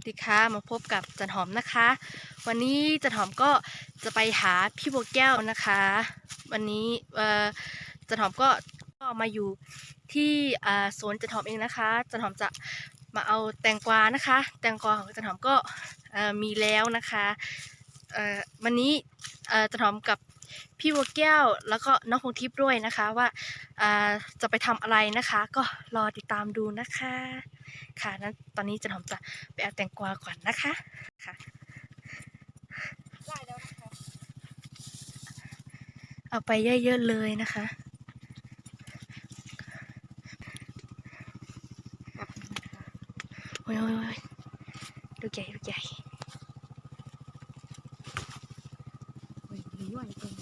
วัสดีค่ะมาพบกับจันหอมนะคะ วันนี้จันหอมก็จะไปหาพี่บัวแก้วนะคะ วันนี้จันหอมก็ก็มาอยู่ที่สวนจันหอมเองนะคะจันหอมจะมาเอาแตงกวานะคะ แตงกวาของจันหอมก็มีแล้วนะคะวันนี้จันหอมกับพี่บัวแก้วแล้วก็น้องพงทิพย์ด้วยนะคะว่าอ่าจะไปทำอะไรนะคะ ก็รอติดตามดูนะคะ ค่ะนั้นตอนนี้จันหอมจะไปเอาแตงกวาก่อนนะคะค่ะได้แล้วนะคะเอาไปเยอะๆเลยนะคะโอ้ยโอ้ยโอ้ยลูกใหญ่ลูกใหญ่เฮ้ยหรือว่าตรง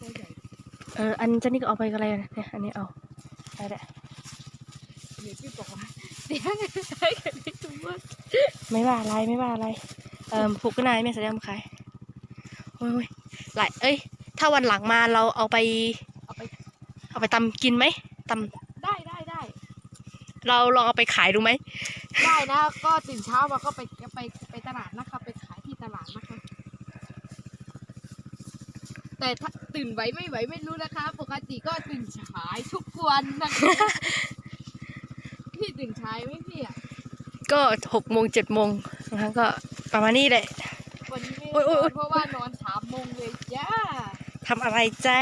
ตัวใหญ่เอออันเจนนี่ก็เอาไปกันอะไรเนี่ยอันนี้เอาไปแหละเดี๋ยวพี่บอก ว่าเดี๋ยวใช้กันได้ทุกวันไม่ว่าอะไรไม่ว่าอะไร เออผูกก็นายแม่แสดงมาขายโอ้ยโอ้ยหลายเอ้ย ถ้าวันหลังมาเราเอาไป เอาไป เอาไปตำกินไหมตได้ได้ได้ำเราลองเอาไปขายดูไหม ได้นะ ก็ตื่นเช้ามาก็ไปไปไปตลาดนะคะ ไปขายที่ตลาดนะคะ แต่ถ้าตื่นไหวไม่ไหวไม่รู้นะคะ ปกติก็ตื่นสายทุกวันนะคะ พี่ตื่นสายไหมพี่อะก็หกโมงเจ็ดโมงนะคะก็ประมาณนี้แหละ วันนี้ไม่โอ๊ยโอ๊ยนโอ๊อยนเพราะว่านอนสามโมงเลยจ้า ทำอะไรจ๊ะ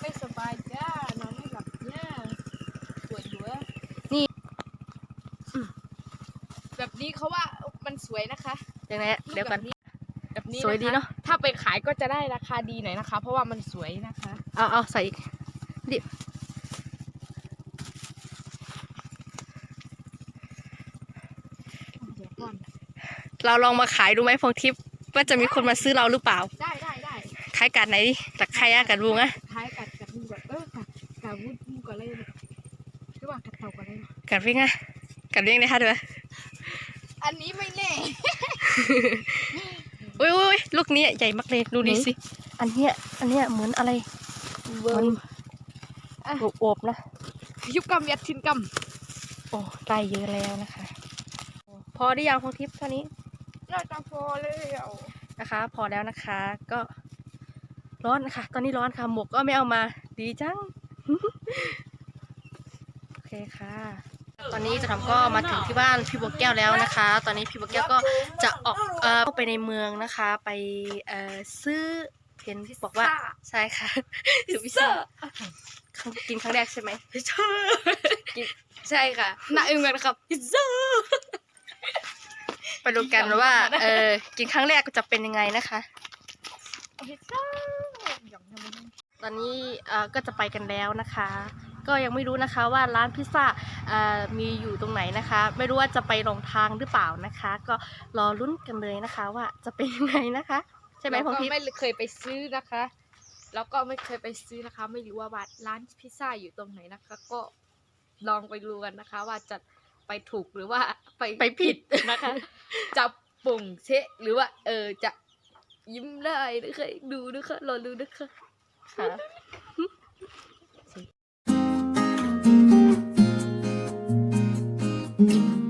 ไม่สบายจ้านอนไม่หลับจ้าปวดหัวนี่ อืมแบบนี้เขาว่ามันสวยนะคะยังไงอะเดี๋ยวกันแบบนี้แบบนี้สวยดีเนอะ ถ้าไปขายก็จะได้ราคาดีหน่อยนะคะ เพราะว่ามันสวยนะคะ เอาเอาใส่อีกดิ เดี๋ยวก่อน เราลองมาขายดูไหมพงทิพย์ว่าจะมีคนมาซื้อเราหรือเปล่า ได้ได้ได้ขายกันไหนจากใครอะกันบูงอะท้ายกัดกัดมือก่อนเออกัดกัดวุ้นมือก่อนเลยนะหรือว่ากัดเต่าก่อนเลยนะกันวิ่งอะกันวิ่งเลยค่ะเด้ออันนี้ไม่แน่อุ้ยอุ้ยอุ้ยลูกนี้ใหญ่มากเลยดูดิสิ อันเนี้ยอันเนี้ยเหมือนอะไรเวิมัร์นมอะอวบๆนะยุบกำยัดทินกโอ้ได้เยอะแล้วนะคะ พอได้ยังพงทิพย์เท่านี้ำ น่าจะพอเลยอะนะคะ พอแล้วนะคะ ก็ร้อนนะคะตอนนี้ร้อนค่ะ หมวกก็ไม่เอามา ดีจัง โอเคค่ะ ตอนนี้จะทำก็มาถึงที่บ้านพี่บัวแก้วแล้วนะคะ ตอนนี้พี่บัวแก้วก็จะออกเอ่อเข้าไปในเมืองนะคะ ไปเอ่อซื้อเห็นบอกว่าใช่ค่ะซื้อพิซซ่าครั้งกินครั้งแรกใช่ไหมใช่ค่ะน่าอึ้งเลยนะครับพิซซ่า ไปดูกันว่า เออ กินครั้งแรกจะเป็นยังไงนะคะพิซซ่าอย่างทำไมตอนนี้เอ่อก็จะไปกันแล้วนะคะ ก็ยังไม่รู้นะคะว่าร้านพิซซ่าเอ่อมีอยู่ตรงไหนนะคะ ไม่รู้ว่าจะไปหลงทางหรือเปล่านะคะ ก็รอลุ้นกันเลยนะคะว่าจะเป็นยังไงนะคะ ใช่ไหมพงเราก็ทิพย์ ไม่เคยไปซื้อนะคะ แล้วก็ไม่เคยไปซื้อนะคะ ไม่รู้ว่าร้านพิซซ่าอยู่ตรงไหนนะคะ ก็ลองไปดูกันนะคะ ว่าจะ ไปถูกหรือว่าไปไปผิดนะคะจะปุ่งเชะหรือว่า เออจะยิ้มได้นะคะดูนะคะรอดูนะคะค่ะ Thank.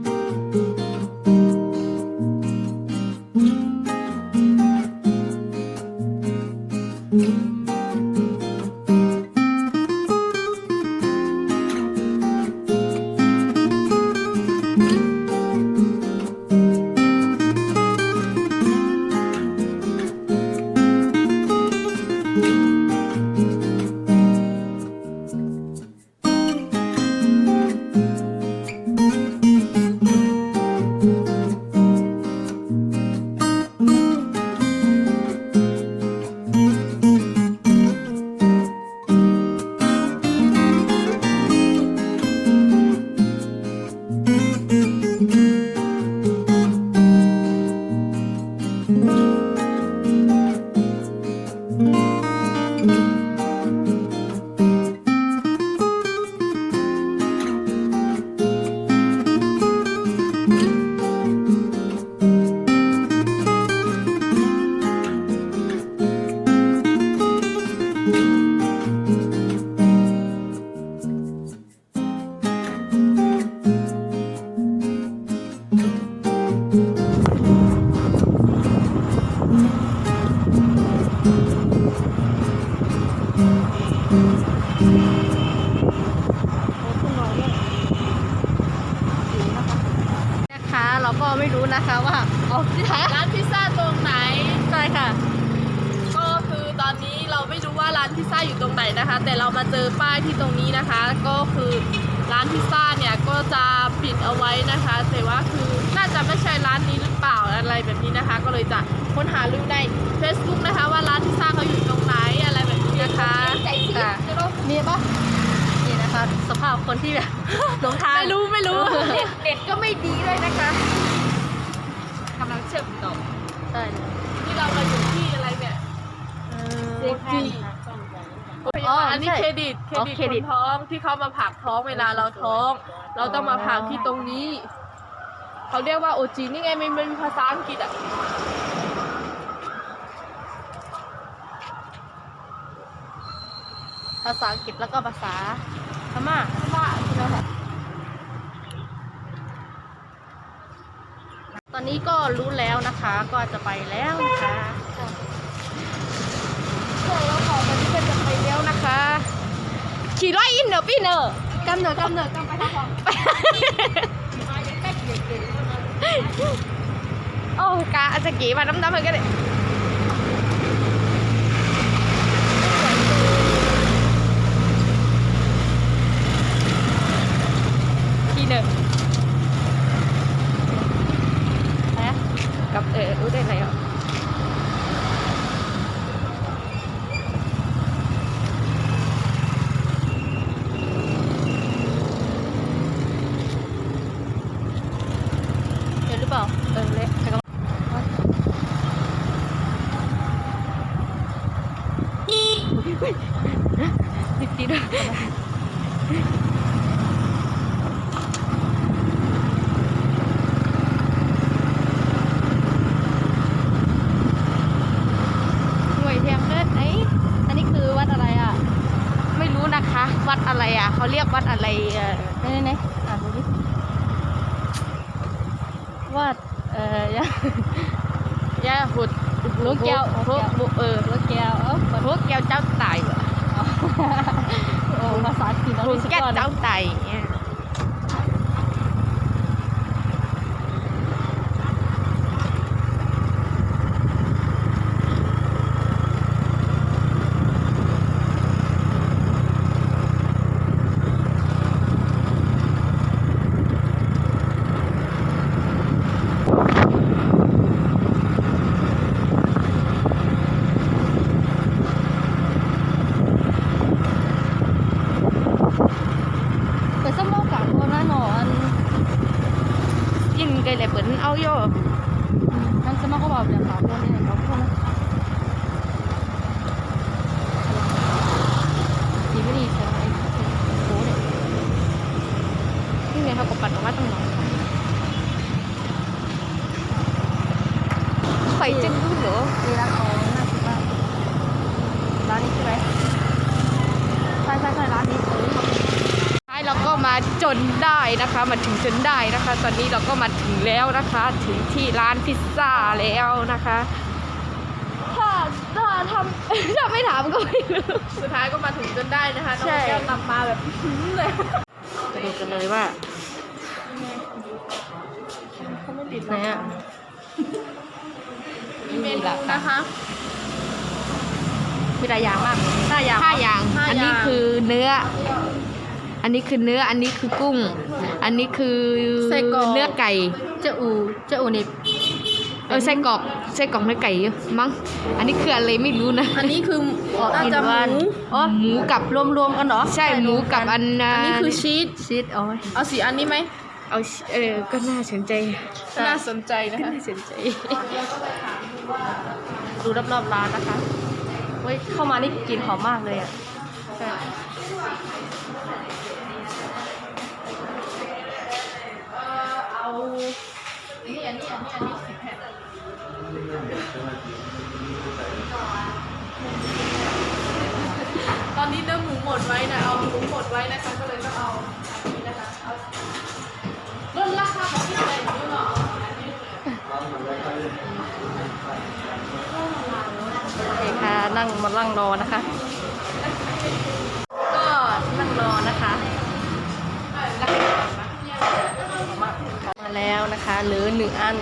ร้านพิซซ่าตรงไหน ใช่ค่ะ ก็คือตอนนี้เราไม่รู้ว่าร้านพิซซ่าอยู่ตรงไหนนะคะ แต่เรามาเจอป้ายที่ตรงนี้นะคะ ก็คือร้านพิซซ่าเนี่ยก็จะปิดเอาไว้นะคะ แต่ว่าคือน่าจะไม่ใช่ร้านนี้หรือเปล่าอะไรแบบนี้นะคะ ก็เลยจะค้นหารูใน Facebook นะคะว่าร้านพิซซ่าเขาอยู่ตรงไหนอะไรแบบนี้นะคะใจเสียมีปะนี่นะคะ สภาพคนที่แบบหลงทางไม่รู้ไม่รู้เด็ตก็ไม่ดีด้วยนะคะ ชื่อมต่อใช่ที่เรามาอยู่ที่อะไรเนี่ยเอโออจีอ๋ออันนี้ใช่เครดิตเครอ๋อดิต เครดิตคนท้องที่เขามาผักท้องเวลาเราท้อง เราต้องมาผักที่ตรงนี้ เขาเรียกว่าโอจีนี่ไงมันมันมีภาษาอังกฤษอะภาษาอังกฤษแล้วก็ภาษาพม่าว่าที่เราแบบ ตอนนี้ก็รู้แล้วนะคะ ก็จะไปแล้วนะคะพวกเราขอตอนนี้ก็จะไปแล้วนะคะ ขี่ร้อยอินเนอร์พี่เนอร์กำเนิดกำเนิดกำไปทางของโอ้กาอาจจะกี่มาน้ำน้ำเหมือนกันเลยพี่เนอร์นะกับเออรู้ได้ไงอะเห็นหรือเปล่า เออเละแต่ก็ติดติดด้วยหน่วยเทียมเกิดไอ้อันนี้คือวัดอะไรอะ ไม่รู้นะคะ วัดอะไรอะเขาเรียกวัดอะไรเออนี่นี่อ่านดูดิวัดเอ่อยายาหุดลูกแก้วพวกเออลูกแก้วเออพวกแก้วเจ้าไต่โอ้ภาษาจีนพวกแก้วเจ้าไต่เนี่ยเปิดสมองกับคนนั้นหนอนยินไกลเลยเปิดเอาโย่นั่นสมองก็บอกเดี๋ยวขาคนนี่เขาคนนะดีไม่ดีใช่ไหมโอ้เนี่ยนี่ไงเขาก็ปัดออกมาตั้งหน่อยไฟจึงรู้เหรอมีร้านทองน่าคิดมากร้านนี้ใช่ไหมใช่ใช่ใช่ร้านนี้เออ ท้ายเราก็ มาจนได้นะคะ มาถึงจนได้นะคะ ตอนนี้เราก็มาถึงแล้วนะคะ ถึงที่ร้านพิซซ่าแล้วนะคะ ถ้าถ้าทำ ถ้าไม่ถามก็ไม่รู้สุดท้ายก็มาถึงจนได้นะคะน้องใช่แก้วนำมาแบบอื้อหือเลยจะดูกันเลยว่าเขาไม่ติดไหนอะมีเมนูนะคะมีหลายอย่างมากห้าอย่างห้าอย่างห้าอันนี้อย่างคือเนื้อ อันนี้คือเนื้อ อันนี้คือกุ้ง อันนี้คือไส้กรอก เนื้อไก่เจ้าอูเจ้าอูนี่เออไส้กรอกไส้กรอกเนื้อไก่มั้ง อันนี้คืออะไรไม่รู้นะ อันนี้คืออ๋อน่าอินจะหวันมูอ๋อหมูกับรวมๆกันเหรอใช่หมูกับอันอันนี้คือชีสชีสโอ้ยเอาสีอันนี้ไหมเอาเออก็น่าสนใจน่าสนใจนะคะ น่าสนใจ ดูรอบๆร้านนะคะเว้ยเข้ามานี่กลิ่นหอมมากเลยอะ อาอันนี้อันนี้อันนี้อันนี้สิบแผ่นตอนนี้เนื้อหมูหมดไว้นะ เอาหมูหมดไว้นะคะ ก็เลยต้องเอาอันนี้นะคะ เอาลดราคาของที่ไหนอยู่เนาะโอเคค่ะ นั่งมานั่งรอนะคะ หลือหนึ่งอัน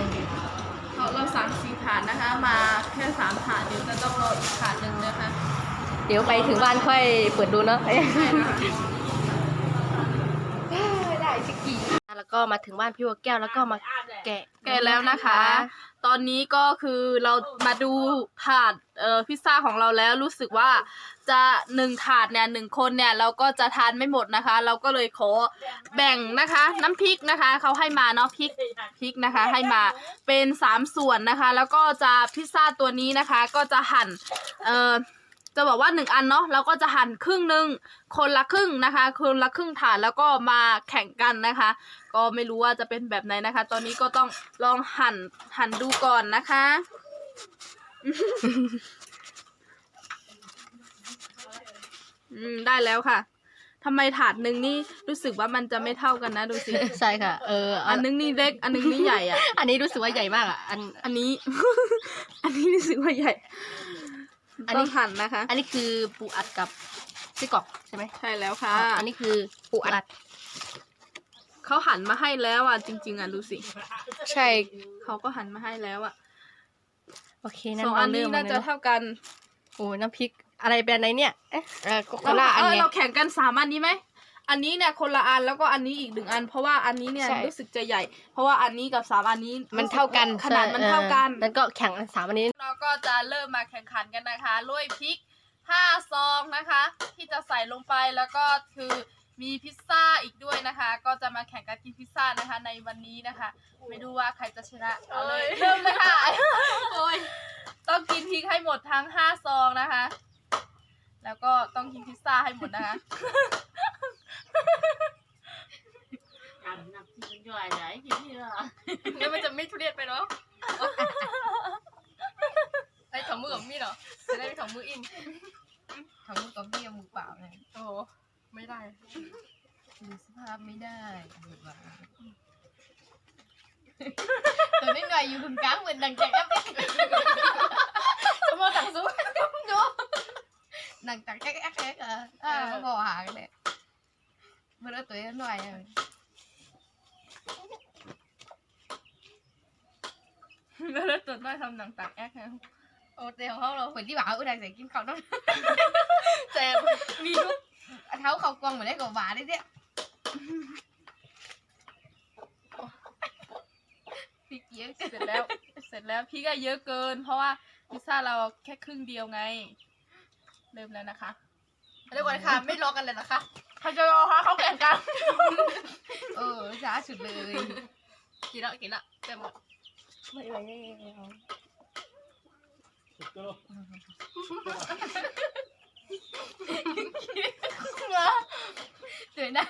เราเราสั่งสี่ถาดนะคะ มาแค่สามถาดเดี๋ยวจะต้องรออีกถาดหนึ่งนะคะ เดี๋ยวไปถึงบ้านค่อยเปิดดูเนาะได้สิกี่แล้วก็มาถึงบ้านพี่วัวแก้วแล้วก็มาแกะแกะแล้วนะคะ ตอนนี้ก็คือเรามาดูถาดเอ่อพิซซ่าของเราแล้วรู้สึกว่าจะหนึ่งถาดเนี่ยหนึ่งคนเนี่ยเราก็จะทานไม่หมดนะคะ เราก็เลยขอแบ่งนะคะ น้ำพริกนะคะเขาให้มาเนาะพริกพริกนะคะ ให้มาเป็นสามส่วนนะคะ แล้วก็จะพิซซ่าตัวนี้นะคะ ก็จะหั่นเอ่อจะบอกว่าหนึ่งอันเนาะเราก็จะหั่นครึ่งหนึ่งคนละครึ่งนะคะ คนละครึ่งถาดแล้วก็มาแข่งกันนะคะ ก็ไม่รู้ว่าจะเป็นแบบไหนนะคะ ตอนนี้ก็ต้องลองหั่นหั่นดูก่อนนะคะ อืมได้แล้วค่ะทำไมถาดหนึ่งนี่รู้สึกว่ามันจะไม่เท่ากันนะดูสิ ใช่ค่ะ เอออันนึงนี่เล็ก อันนึงนี่ใหญ่อะ อันนี้รู้สึกว่าใหญ่มากอะ อัน อันนี้ อันนี้รู้สึกว่าใหญ่ อันนี้ ต้องหั่นนะคะ อันนี้คือปูอัดกับไส้กรอกใช่ไหมใช่แล้วค่ะ อันนี้คือปูอัด เขาหั่นมาให้แล้วอะจริง ๆอะดูสิใช่เขาก็หั่นมาให้แล้วอะโอเคนั่นสองอันนี้เริ่มน่าจะเลยเนอะเท่ากันโอ้น้ำพริกอะไรแบรนด์ไหนเนี่ยเอ๊ะเออก็คนละอันเออไงเราแข่งกันสามอันนี้ไหมอันนี้เนี่ยคนละอันแล้วก็อันนี้อีกหนึ่งอัน เพราะว่าอันนี้เนี่ยใช่ รู้สึกจะใหญ่ เพราะว่าอันนี้กับสามอันนี้มันเท่ากันขนาดมันเท่ากันแล้วก็แข่งกันสามอันนี้ เราก็จะเริ่มมาแข่งขันกันนะคะลุยพริกห้าซองนะคะ ที่จะใส่ลงไปแล้วก็คือ มีพิซซ่าอีกด้วยนะคะ ก็จะมาแข่งกันกินพิซซ่านะคะ ในวันนี้นะคะ ไม่รู้ว่าใครจะชนะเอาเลยเริ่มเลยค่ะโอ้ยต้องกินพริกให้หมดทั้งห้าซองนะคะ แล้วก็ต้องกินพิซซ่าให้หมดนะคะงั้นมันจะไม่ทุเรียนไปเนาะไอ้ถอมือกับมีดเหรอจะได้ไม่ถอมืออินทำมือกับพี่มือเปล่าไงโอ้โห ไม่ได้ดูสภาพไม่ได้ตัวนิดหน่อยอยู่ตรงกลางเหมือนดังแจ็คแอปจะมาตักซุปดูดังจากแจ็คแอปเอออ่าบอกหากันเลยเมื่อตัวนิดหน่อยแล้วตัวน้อยทำหนังตักแอ๊กนะโอ้เตีของเขาเราคนที่บอกว่าดั เท้าเขากวางเหมือนได้กับหวานได้เนี่ยพี่เกี้ยเสร็จแล้ว เสร็จแล้วพี่ก็เยอะเกิน เพราะว่าพิซซ่าเราแค่ครึ่งเดียวไง เริ่มแล้วนะคะเรียกว่าค่ะ ไม่รอกันเลยนะคะใครจะรอคะเขาแข่งกัน เออช้าสุดเลยกินแล้วกินแล้วเต็มหมดไม่ไม่ไม่ไม่เอาเดี๋ยวนะ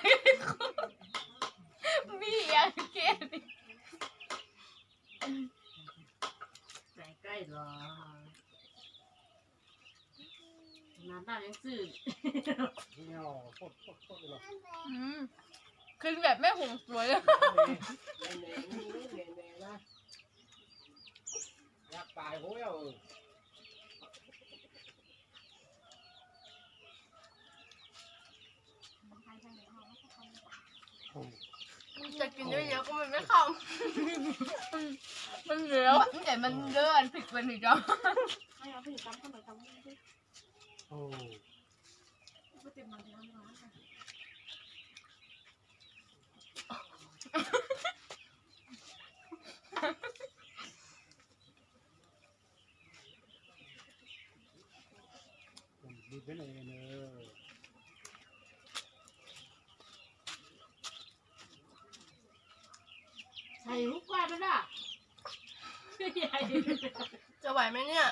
มีอย่างเกลียดใกล้ๆหรอน้ำตาลยังซื่ออืมคือแบบแม่หงสวยเลยจะกิ นเยอะๆก็มันไม่เข้า มันเหนียวแต่มันเลื่อนผิดเป็นอีกแล้วใส่ลูกกวาดด้วยนะใหญ่ จะไหวไหมเนี่ย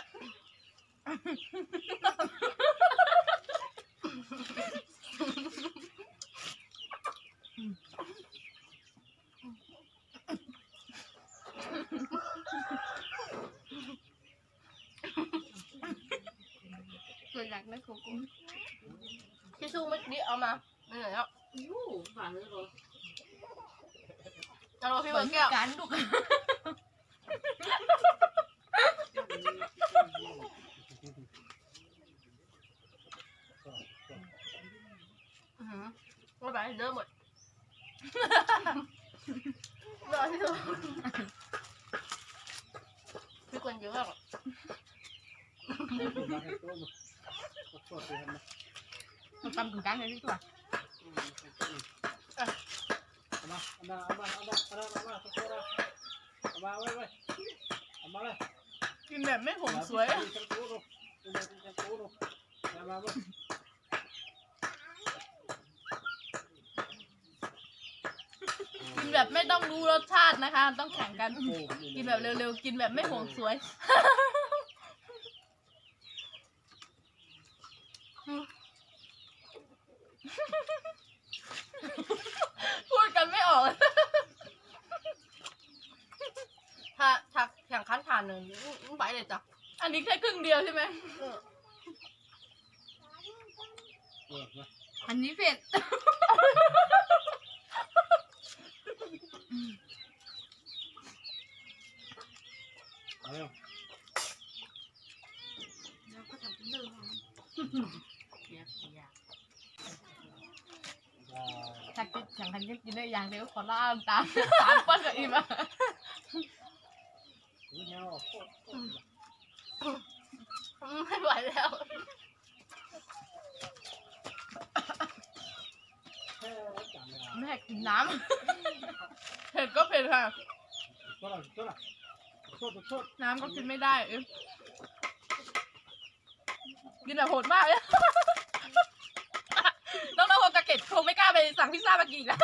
ส่วนหลักนั่นของกูพี่สู้เมื่อกี้เอามาไม่ไหนแล้วยูฝันเลยเหรอเอาเราพี่เปิเบิดร์ดแก้วการดุกางเลยพี่ตัวเามาเามาเามาเามาเามามาเว้ไว้เมาเลยกินแบบไม่ผมสวยอะกินแบบไม่ต้องรู้รสชาตินะคะ ต้องแข่งกัน กินแบบเร็วๆ กินแบบไม่ห่วงสวย เดียวใช่ไหมเออมาอันนี้เผ็ดเอาเร็วถ้ากินแข่งขันกินได้อย่างเดียวขอล่ามตามตามป้อนกับอีมา นี่เหี่ยวโคตรโคตร ไม่ไหวแล้ว แค่จำเวลา แม่กินน้ เผ็ดก็เผ็ดค่ะ ตัวละตัวละโทษโทษน้ำก็กินไม่ได้เอ้ยกินแบบโหดมากเลยต้องน้องโฮกาเกตคงไม่กล้าไปสั่งพิซซ่ามากินอีกแล้ว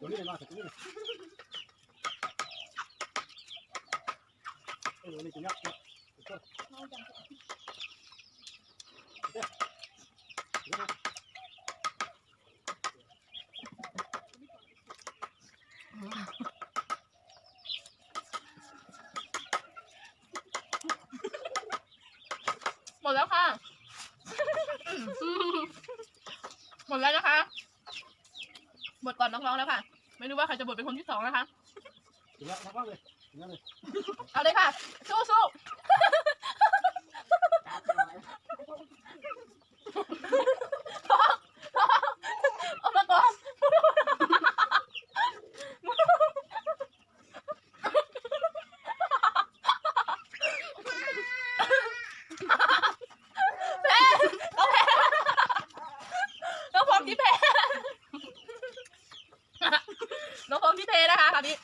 ตัวนี้เลยมาตัวนี้เลยเออนี่กินยักษ์โทษ หมดแล้วค่ะ หมดแล้วนะคะ หมดก่อนน้องๆแล้วค่ะ ไม่รู้ว่าใครจะบทเป็นคนที่สองนะคะกินยักษ์มากเลยกินยักษ์เลยเอาเลยค่ะ สู้สู้เอามาก่อนแพ้น้องแพ้น้องพร้อมที่แพ้น้องพร้อมที่เพนะคะคราวนี้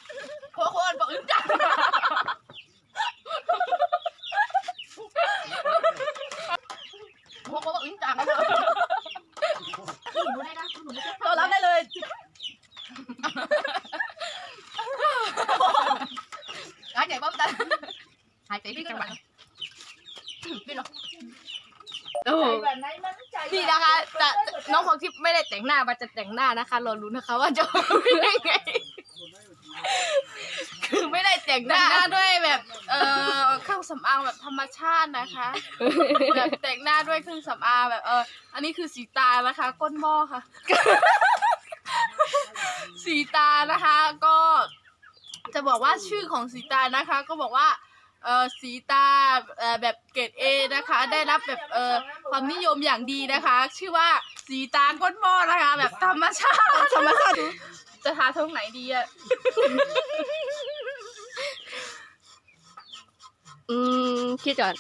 โคโค่นบอกอึ้งจังำพวกเขาก็อึ้งจังเลย เรารับได้เลย หายใจบ้างตัน หายใจพี่จังหวะพี่เนาะโอ้แบบไหนมันใจนี่นะคะจะน้องของที่ไม่ได้แต่งหน้ามันจะแต่งหน้านะคะรอรู้นะคะ ว่าจะเป็นยังไง คือไม่ได้แต่งหแต่น้างหน้าด้วยแบบ เอ่อเครื่องสำอางแบบธรรมชาตินะคะแบบแต่งหน้าด้วยเครื่องสำอางแบบเอออันนี้คือสีตานะคะ ก้นหม้อค่ะ สีตานะคะก็จะบอกว่าชื่อของสีตานะคะ ก็บอกว่า เออสีตาเอ่อแบบเกรดเอนะคะ ได้รับแบบเออความนิยมอย่างดีนะคะ ชื่อว่าสีตาก้นหม้อนะคะ แบบธรรมชาติธรรมชาติจะทาตรงไหนดีอะอืมคิดก่อน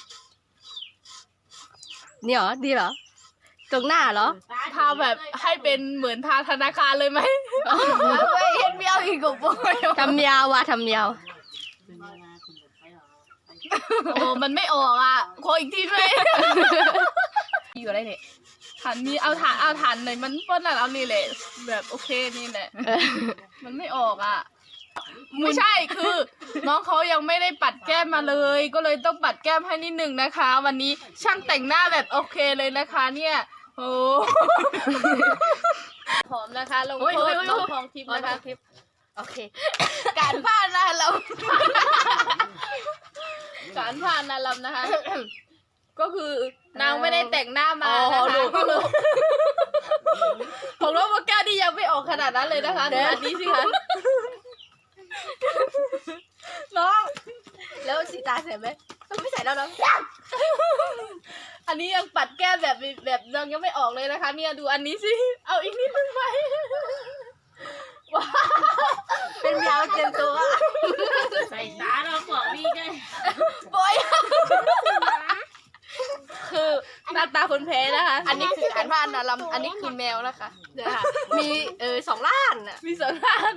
นี่เหรอดีเหรอ ตรงหน้าเหรอ ทาแบบให้เป็นเหมือนทาธนาคารเลยไหมเฮ้ยเห็นเบี้ยวอีกกับโบยทำยาวว่ะทำยาว โอ้มันไม่ออกอะขออีกทีด้วยอยู่อะไรเนี่ยฐานมีเอาฐานเอาฐานหน่อยมันป้นแล้วเอานี่แหละแบบโอเคนี่แหละเออมันไม่ออกอะไม่ใช่คือ น้องเขายังไม่ได้ปัดแก้มมาเลย ก็เลยต้องปัดแก้มให้นิดนึงนะคะ วันนี้ช่างแต่งหน้าแบบโอเคเลยนะคะ เนี่ยโอ้หอมนะคะลงโทษน้องทองทิพย์นะคะ โอเค การผ่านนะเราการผ่านนะลำนะคะ ก็คือนางไม่ได้แต่งหน้ามาอ๋อนะคะดูก็เลยของน้องโมก้าที่ยังไม่ออกขนาดนั้นเลยนะคะดูอันนี้สิคะน้อง แล้วสีตาใส่ไหมไม่ใส่แล้วเนาะอันนี้ยังปัดแก้มแบบแบบยังยังไม่ออกเลยนะคะ เนี่ยดูอันนี้สิ เอาอีกนิดนึงไหมว้าว เป็นยาวเต็มตัว ใส่ตาเราบอกนี่ไง โอย น้าตาคนแพ้นะคะ อันนี้คืออ่านว่าอนาลัมอันนี้ คือแมวนะคะเดี๋ยวค่ะมีเออสองล้านอะ มีสองท่าน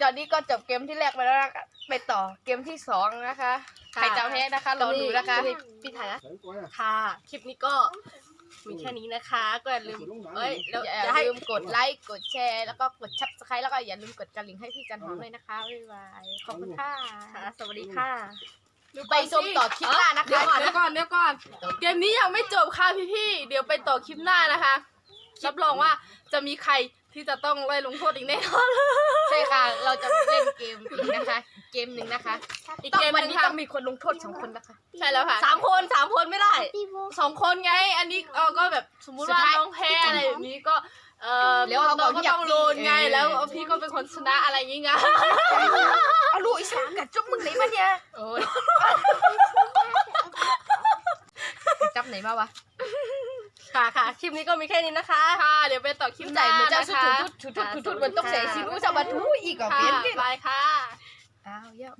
ตอนนี้ก็จบเกมที่แรกไปแล้วนะคะไปต่อเกมที่สองนะคะใครจะแพ้นะคะรอดูนะคะจมีพี่ถ่ายนะใส่กล้วยอะค่ะ คลิปนี้ก็มีแค่นี้นะคะ ก็อย่าลืมเอ้ยแล้วอย่าจะให้ลืมกดไลค์กดแชร์ แล้วก็กดชับสไครต์แล้วก็อย่าลืมกดกระลิ่งให้พี่จันหอมด้วยนะคะบ๊ายบายขอบคุณค่ะค่ะสวัสดีค่ะ ไปชมต่อคลิปหน้านะคะเดี๋ยวก่อนเดี๋ยวก่อนเดี๋ยวก่อน เกมนี้ยังไม่จบค่ะพี่ๆ เดี๋ยวไปต่อคลิปหน้านะคะ รับรองว่าจะมีใครที่จะต้องไล่ลงโทษอีกแน่นอนใช่ค่ะ เราจะเล่นเกมอีกนะคะ เกมหนึ่งนะคะ อีกต้องเกมหวันนึงนี้ค่ะต้องมีคนลงโทษสองคนนะคะใช่แล้วค่ะสามคนสามคนไม่ได้ สองคนไง อันนี้เออก็แบบสมมุติสุดว่าท้ายน้องแพ้อะไรแบบนี้ก็ เออแล้วเราน้องก็บอกอยากต้องโดนไงเออแล้วพี่ก็เป็นคนชนะอะไรอย่างงี้ไงเอาลูกอีสานกับจุ๊บมึงไหนมาเนี่ยโอ้ยจับไหนมาวะ ค่ะค่ะคลิปนี้ก็มีแค่นี้นะคะ ค่ะ เดี๋ยวไปต่อคลิปหใจน้าเหมือนจะนะสุดคะทุดทุดทุดทุดมันต้องใส่ซีรู้จะมาทูอีกอะค่ะเป็นดิบายค่ะอ้าวเยี่ยม